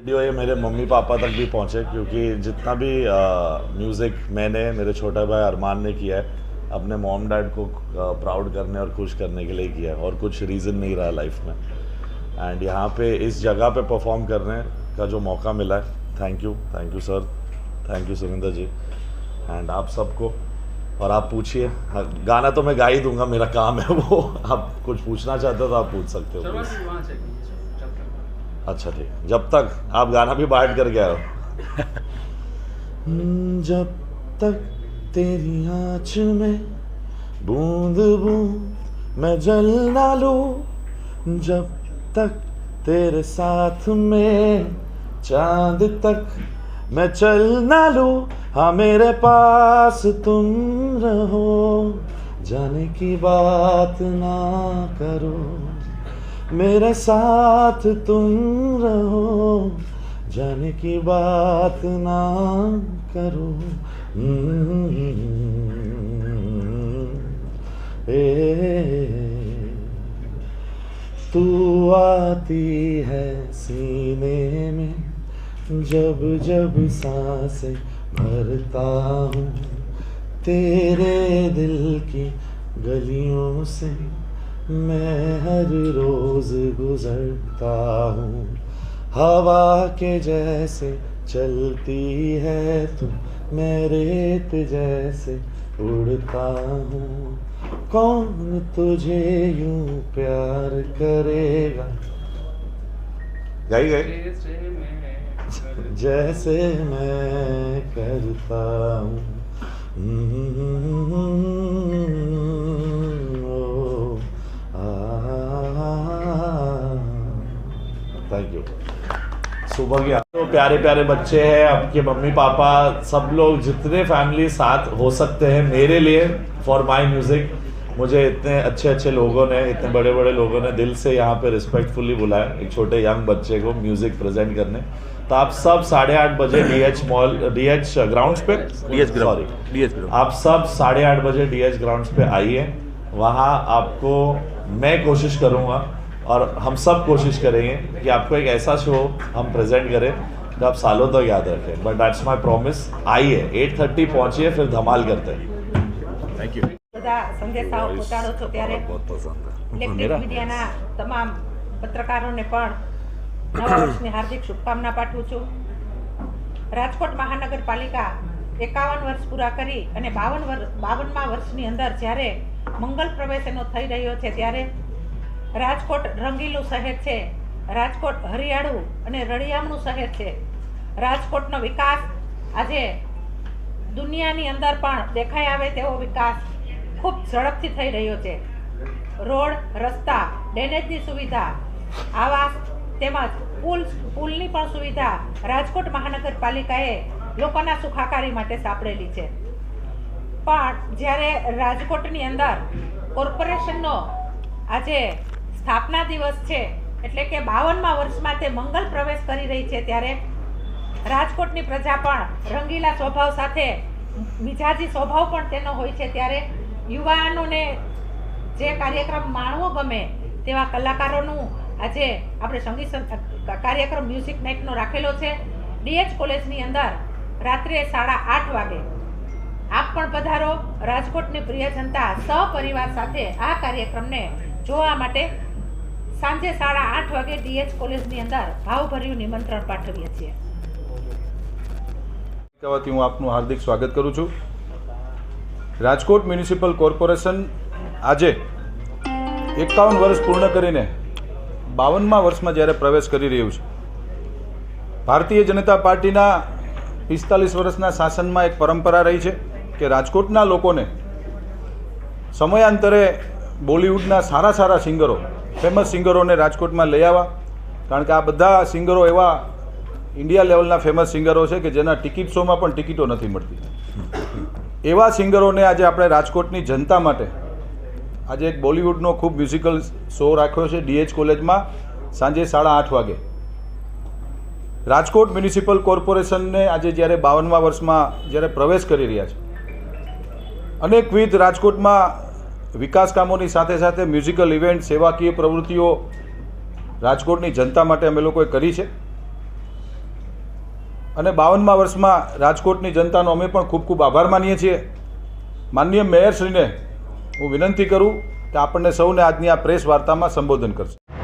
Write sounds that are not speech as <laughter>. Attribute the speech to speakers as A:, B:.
A: Video ये मेरे mummy papa तक भी पहुँचे क्योंकि जितना भी म्यूज़िक मैंने मेरे छोटे भाई अरमान ने किया है अपने मॉम डैड को प्राउड करने और खुश करने के लिए किया है और कुछ रीज़न नहीं रहा लाइफ में। एंड यहाँ पे इस जगह पे परफॉर्म करने का जो मौका मिला है thank you thank you sir thank you Surendra ji. And आप सबको और आप पूछिए हाँ, गाना तो मैं गा ही दूँगा मेरा काम है वो। आप कुछ पूछना चाहते हो तो आप पूछ सकते हो अच्छा ठीक। जब तक आप गाना भी बांट कर गए हो। <laughs> जब तक तेरी आँच में बूंद बूंद मैं जल ना लूँ, जब तक तेरे साथ में चाँद तक मैं चल ना लूँ हाँ मेरे पास तुम रहो, जाने की बात ना करो। मेरे साथ तुम रहो जाने की बात ना करो। हम्म, ए, तू आती है सीने में जब जब साँसें भरता हूँ तेरे दिल की गलियों से। मैं हर रोज गुजरता हूँ। हवा के जैसे चलती है तू मैं रेत जैसे उड़ता हूँ। कौन तुझे यूँ प्यार करेगा? गाई गई
B: जैसे मैं
A: जैसे मैं करता हूँ। थैंक यू सुबह के तो प्यारे प्यारे बच्चे हैं आपके मम्मी पापा सब लोग जितने फैमिली साथ हो सकते हैं मेरे लिए फॉर माय म्यूज़िक मुझे इतने अच्छे अच्छे लोगों ने इतने बड़े बड़े लोगों ने दिल से यहाँ पे रिस्पेक्टफुली बुलाया एक छोटे यंग बच्चे को म्यूज़िक प्रेजेंट करने। तो आप सब साढ़े आठ बजे D H mall D H grounds पे
C: DH
A: sorry
C: ground DH ground
A: आप सब साढ़े आठ बजे डी एच ग्राउंड्स पे आइए। वहाँ आपको मैं कोशिश करूँगा और हम सब कोशिश करेंगे कि आपको एक ऐसा शो हम प्रेजेंट करें जो आप सालों तक याद रखें बट दैट्स माई प्रॉमिस आइए एट थर्टी पहुँचिए फिर धमाल करते हैं
C: થેન્ક યુ
D: બધા સંદેશાઓ પહોંચાડો છો ત્યારે
C: बहुत पसंद है
D: ઇલેક્ટ્રિક
C: मेरा
D: મીડિયાના તમામ પત્રકારોને પણ નવા વર્ષની હાર્દિક શુભકામના પાઠવું છું રાજકોટ મહાનગરપાલિકા એકાવન વર્ષ પૂરા કરી અને બાવન વર્ષ બાવનમાં વર્ષની અંદર જ્યારે મંગલ પ્રવેશ એનો થઈ રહ્યો છે ત્યારે રાજકોટ રંગીલું શહેર છે. રાજકોટ હરિયાળું અને રળિયામણું શહેર છે. રાજકોટનો વિકાસ આજે દુનિયાની અંદર પણ દેખાઈ આવે તેવો વિકાસ ખૂબ ઝડપથી થઈ રહ્યો છે. રોડ, રસ્તા, ડ્રેનેજની સુવિધા, આવાસ તેમજ પુલ, પુલની પણ સુવિધા રાજકોટ મહાનગરપાલિકાએ લોકોના સુખાકારી માટે સાંપડેલી છે. પણ જ્યારે રાજકોટની અંદર કોર્પોરેશનનો આજે સ્થાપના દિવસ છે, એટલે કે બાવનમાં વર્ષમાં તે મંગલ પ્રવેશ કરી રહી છે, ત્યારે રાજકોટની પ્રજા પણ રંગીલા સ્વભાવ સાથે, મિજાજી સ્વભાવ પણ તેનો હોય છે, ત્યારે યુવાનોને જે કાર્યક્રમ માણવો ગમે તેવા કલાકારોનું આજે આપણે સંગીત કાર્યક્રમ મ્યુઝિક નાઇટનો રાખેલો છે. ડીએચ કોલેજની અંદર રાત્રે સાડા આઠ વાગે આપ પણ પધારો. રાજકોટની પ્રિય જનતા સહપરિવાર સાથે આ કાર્યક્રમને જોવા માટે સાંજે સાડા આઠ વાગે ડીએચ કોલેજની અંદર ભાવભર્યું નિમંત્રણ પાઠવીએ છીએ.
E: કહેવાથી હું આપનું હાર્દિક સ્વાગત કરું છું. રાજકોટ મ્યુનિસિપલ કોર્પોરેશન આજે એકાવન વર્ષ પૂર્ણ કરીને બાવનમાં વર્ષમાં જ્યારે પ્રવેશ કરી રહ્યું છે, ભારતીય જનતા પાર્ટીના પિસ્તાલીસ વર્ષના શાસનમાં એક પરંપરા રહી છે કે રાજકોટના લોકોને સમયાંતરે બોલિવૂડના સારા સારા સિંગરો ફેમસ સિંગરોને રાજકોટમાં લઈ આવ્યા કારણ કે આ બધા સિંગરો એવા ઇન્ડિયા લેવલના ફેમસ સિંગરો છે કે જેના ટિકિટ શોમાં પણ ટિકિટો નથી મળતી. એવા સિંગરોને આજે આપણે રાજકોટની જનતા માટે આજે એક બોલિવૂડનો ખૂબ મ્યુઝિકલ શો રાખ્યો છે ડીએચ કોલેજમાં સાંજે સાડા આઠ વાગે. રાજકોટ મ્યુનિસિપલ કોર્પોરેશનને આજે જ્યારે બાવનમા વર્ષમાં જ્યારે પ્રવેશ કરી રહ્યા છે અનેકવિધ રાજકોટમાં વિકાસ કામોની સાથે સાથે મ્યુઝિકલ ઇવેન્ટ, સેવાકીય પ્રવૃત્તિઓ રાજકોટની જનતા માટે અમે લોકોએ કરી છે. અને બાવનમાં વર્ષમાં રાજકોટની જનતાનો અમે પણ ખૂબ ખૂબ આભાર માનીએ છીએ. માનનીય મેયરશ્રીને હું વિનંતી કરું કે આપણને સૌને આજની આ પ્રેસ વાર્તામાં સંબોધન કરશે.